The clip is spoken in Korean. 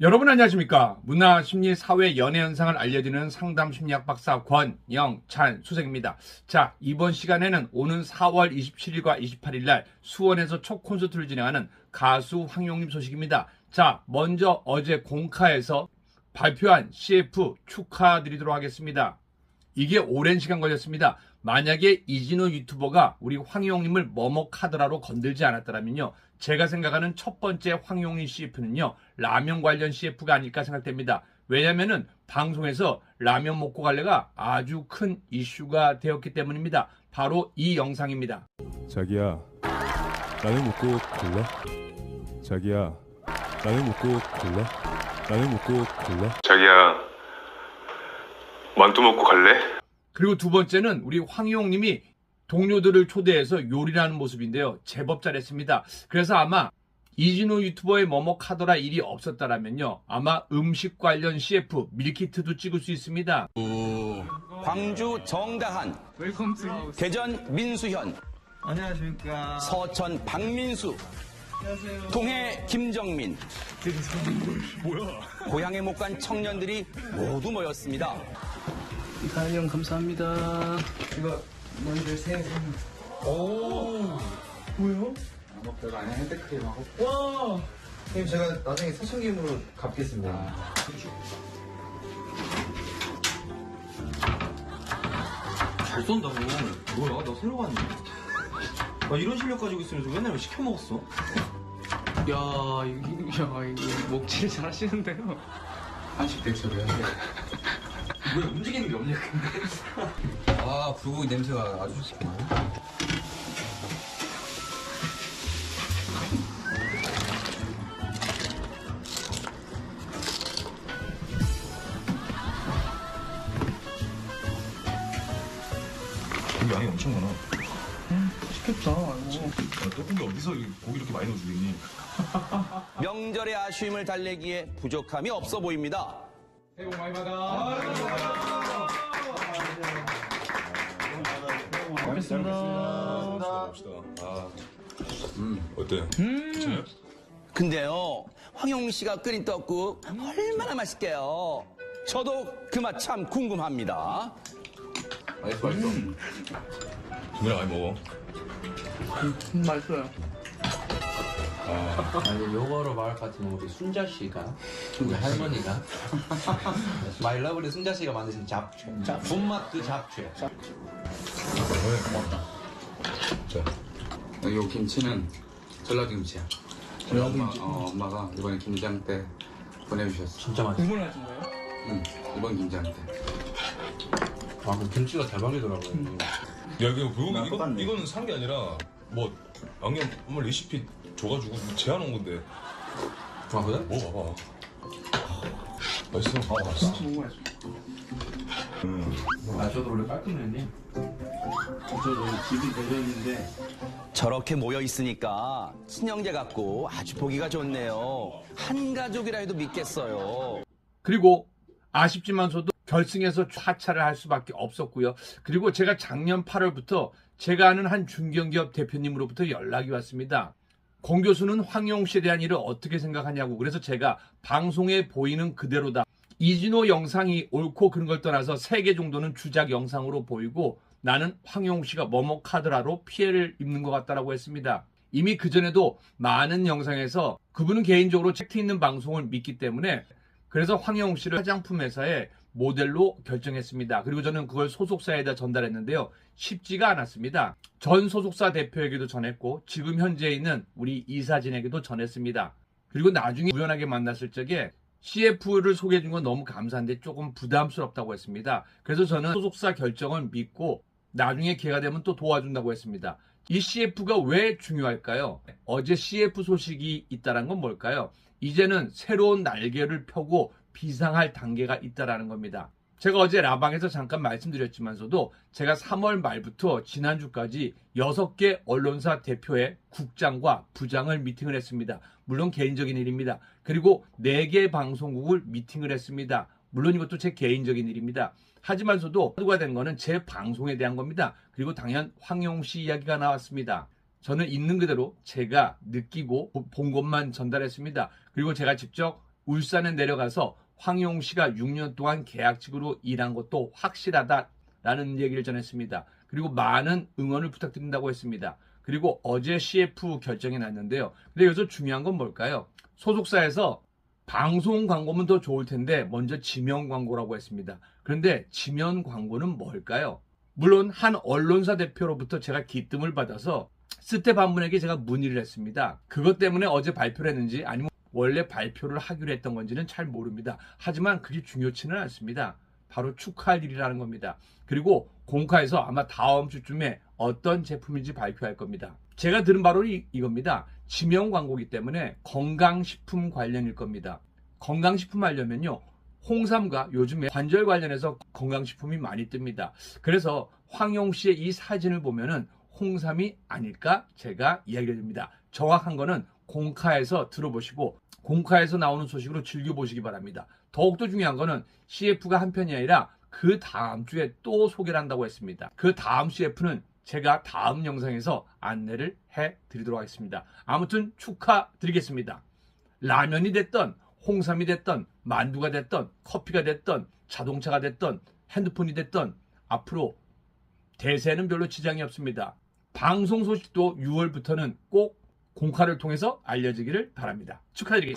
여러분 안녕하십니까 문화 심리 사회 연애 현상을 알려드리는 상담 심리학 박사 권영찬 수석입니다. 자 이번 시간에는 오는 4월 27일과 28일 날 수원에서 첫 콘서트를 진행하는 가수 황용림 소식입니다. 자 먼저 어제 공카에서 발표한 CF 축하드리도록 하겠습니다. 이게 오랜 시간 걸렸습니다. 만약에 이진호 유튜버가 우리 황용림을 뭐뭐 카드라로 건들지 않았더라면요. 제가 생각하는 첫 번째 황용림 CF는요. 라면 관련 CF가 아닐까 생각됩니다. 왜냐면은 방송에서 라면 먹고 갈래가 아주 큰 이슈가 되었기 때문입니다. 바로 이 영상입니다. 자기야 라면 먹고 갈래? 자기야 라면 먹고 갈래? 라면 먹고 갈래? 자기야 만두 먹고 갈래? 그리고 두 번째는 우리 황용님이 동료들을 초대해서 요리를 하는 모습인데요. 제법 잘했습니다. 그래서 아마 이진호 유튜버의 뭐뭐 카더라 일이 없었다라면요. 아마 음식 관련 CF 밀키트도 찍을 수 있습니다. 광주 정다한, 대전 민수현, 안녕하십니까. 서천 박민수, 동해 김정민, 고향에 못 간 청년들이 모두 모였습니다. 이다희 형 감사합니다. 이거 먼저 새해 선물. 오, 뭐요? 뭐 별거 아니야 핸드크림하고. 와. 형님 제가 나중에 사천김으로 갚겠습니다. 잘 쏜다 고. 뭐야? 너 새로 왔네. 나 이런 실력 가지고 있으면서 맨날 왜 시켜 먹었어? 야, 이거, 야, 이거 목질 잘 하시는데요. 한식 대처를 해. 왜 움직이는 게 없냐, 근데. 아 불고기 냄새가 아주 좋구나. 양이 엄청 많아. 아, 떡국이 어디서 이 고기 이렇게 많이 넣어주겠니? 명절의 아쉬움을 달래기에 부족함이 없어 보입니다. 봅시다. 아, 음, 어때? 괜찮아요? 근데요, 황용 씨가 끓인 떡국 얼마나 맛있게요. 저도 그 맛 참 궁금합니다. 맛있어, 맛있어. 정말 많이 먹어. 맛있어요. 아니 요거로 말할 것 같으면 우리 순자 씨가 우리 할머니가 마일러블리 순자 씨가 만드신 잡채 손맛 그 잡채 자, 이 김치는 전라도 김치야. 저희 엄마, 어, 엄마가 이번에 김장 때 보내주셨어. 진짜 맛있어 주문하신 거예요? 응, 이번 김장 때. 아 그 김치가 대박이더라고요 야, 이거 불고기, 이거, 이거는 산게 아니라, 뭐, 양념, 엄마 레시피 줘가지고 제안한 건데. 아 그래? 먹어봐봐. 맛있어? 아, 맛있어. 너무 맛있어. 아 저도 원래 깔끔했니 저도 집이 대전인데 저렇게 모여 있으니까 친형제 같고 아주 보기가 좋네요. 한 가족이라 해도 믿겠어요. 그리고 아쉽지만서도 결승에서 하차를 할 수밖에 없었고요. 그리고 제가 작년 8월부터 제가 아는 한 중견기업 대표님으로부터 연락이 왔습니다. 공 교수는 황용 씨에 대한 일을 어떻게 생각하냐고. 그래서 제가 방송에 보이는 그대로다. 이진호 영상이 옳고 그런 걸 떠나서 세개 정도는 주작 영상으로 보이고 나는 황용 씨가 카드라로 피해를 입는 것 같다라고 했습니다. 이미 그전에도 많은 영상에서 그분은 개인적으로 책트 있는 방송을 믿기 때문에 그래서 황영 씨를 화장품 회사의 모델로 결정했습니다. 그리고 저는 그걸 소속사에다 전달했는데요. 쉽지가 않았습니다. 전 소속사 대표에게도 전했고 지금 현재 있는 우리 이사진에게도 전했습니다. 그리고 나중에 우연하게 만났을 적에 CF를 소개해 준 건 너무 감사한데 조금 부담스럽다고 했습니다. 그래서 저는 소속사 결정을 믿고 나중에 기회가 되면 또 도와준다고 했습니다. 이 CF가 왜 중요할까요? 어제 CF 소식이 있다는 건 뭘까요? 이제는 새로운 날개를 펴고 비상할 단계가 있다라는 겁니다. 제가 어제 라방에서 잠깐 말씀드렸지만서도 제가 3월 말부터 지난주까지 6개 언론사 대표의 국장과 부장을 미팅을 했습니다. 물론 개인적인 일입니다. 그리고 4개 방송국을 미팅을 했습니다. 물론 이것도 제 개인적인 일입니다. 하지만서도 화두가 된 거는 제 방송에 대한 겁니다. 그리고 당연 황용 씨 이야기가 나왔습니다. 저는 있는 그대로 제가 느끼고 본 것만 전달했습니다. 그리고 제가 직접 울산에 내려가서 황용 씨가 6년 동안 계약직으로 일한 것도 확실하다라는 얘기를 전했습니다. 그리고 많은 응원을 부탁드린다고 했습니다. 그리고 어제 CF 결정이 났는데요. 근데 여기서 중요한 건 뭘까요? 소속사에서 방송 광고면 더 좋을 텐데 먼저 지명 광고라고 했습니다. 그런데 지명 광고는 뭘까요? 물론 한 언론사 대표로부터 제가 기뜸을 받아서 스테 반문에게 제가 문의를 했습니다. 그것 때문에 어제 발표를 했는지 아니면 원래 발표를 하기로 했던 건지는 잘 모릅니다. 하지만 그리 중요치는 않습니다. 바로 축하할 일이라는 겁니다. 그리고 공카에서 아마 다음 주쯤에 어떤 제품인지 발표할 겁니다. 제가 들은 바로는 이, 이겁니다. 지명 광고기 때문에 건강식품 관련일 겁니다. 건강식품 하려면요. 홍삼과 요즘에 관절 관련해서 건강식품이 많이 뜹니다. 그래서 황용 씨의 이 사진을 보면은 홍삼이 아닐까 제가 이야기를 드립니다. 정확한 거는 공카에서 들어보시고 공카에서 나오는 소식으로 즐겨보시기 바랍니다. 더욱더 중요한 거는 CF가 한 편이 아니라 그 다음 주에 또 소개를 한다고 했습니다. 그 다음 CF는 제가 다음 영상에서 안내를 해 드리도록 하겠습니다. 아무튼 축하드리겠습니다. 라면이 됐던 홍삼이 됐던 만두가 됐던 커피가 됐던 자동차가 됐던 핸드폰이 됐던 앞으로 대세는 별로 지장이 없습니다. 방송 소식도 6월부터는 꼭 공카를 통해서 알려지기를 바랍니다. 축하드리겠습니다.